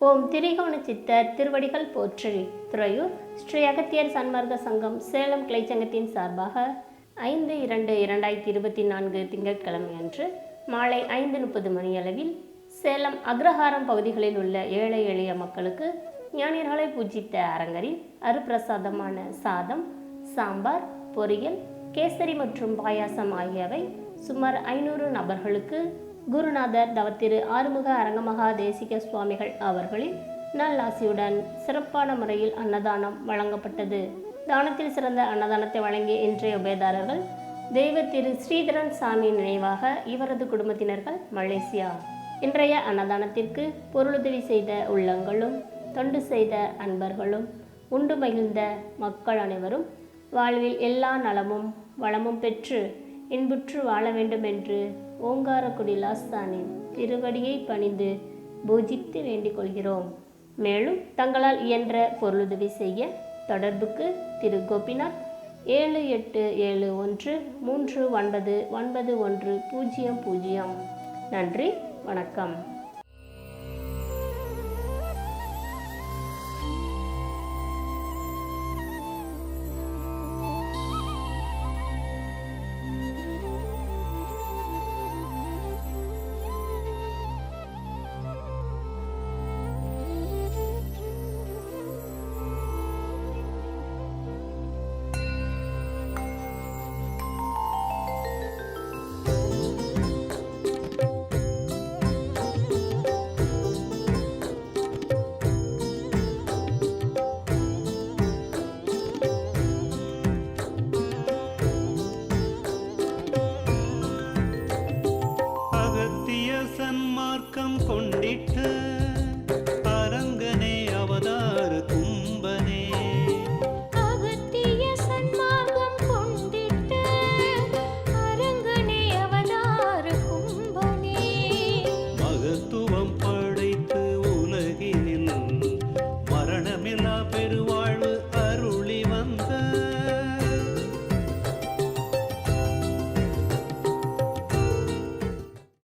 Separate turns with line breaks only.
ஓம் திரிகோண சித்தர் திருவடிகள் போற்றி. துறையூர் ஸ்ரீ அகத்தியர் சன்மார்க்க சங்கம் சேலம் கிளைச்சங்கத்தின் சார்பாக ஐந்து இரண்டு இரண்டாயிரத்தி இருபத்தி நான்கு திங்கட்கிழமை அன்று மாலை ஐந்து முப்பது மணியளவில் சேலம் அக்ரஹாரம் பகுதிகளில் உள்ள ஏழை எளிய மக்களுக்கு ஞானியர்களை பூஜித்த அரங்கரில் அருப்பிரசாதமான சாதம் சாம்பார் பொரியல் கேசரி மற்றும் பாயாசம் ஆகியவை சுமார் ஐநூறு நபர்களுக்கு குருநாதர் தவத்திரு ஆறுமுக அரங்கமகா தேசிக சுவாமிகள் அவர்களின் நல்லாசியுடன் சிறப்பான முறையில் அன்னதானம் வழங்கப்பட்டது. தானத்தில் சிறந்த அன்னதானத்தை வழங்கிய இன்றைய உபயதாரர்கள் தெய்வ திரு ஸ்ரீதரன் சாமி நினைவாக இவரது குடும்பத்தினர்கள் மலேசியா. இன்றைய அன்னதானத்திற்கு பொருளுதவி செய்த உள்ளங்களும் தொண்டு செய்த அன்பர்களும் உண்டு மகிழ்ந்த மக்கள் அனைவரும் வாழ்வில் எல்லா நலமும் வளமும் பெற்று இன்புற்று வாழ வேண்டும் என்று ஓங்காரக்குடி லாஸ்தானின் திருவடியை பணிந்து பூஜித்து வேண்டிக் கொள்கிறோம். மேலும் தங்களால் இயன்ற பொருளுதவி செய்ய தொடர்புக்கு திரு. கோபிநாத் ஏழு எட்டு ஏழு ஒன்று மூன்று ஒன்பது ஒன்பது ஒன்று பூஜ்ஜியம் பூஜ்ஜியம். நன்றி வணக்கம்.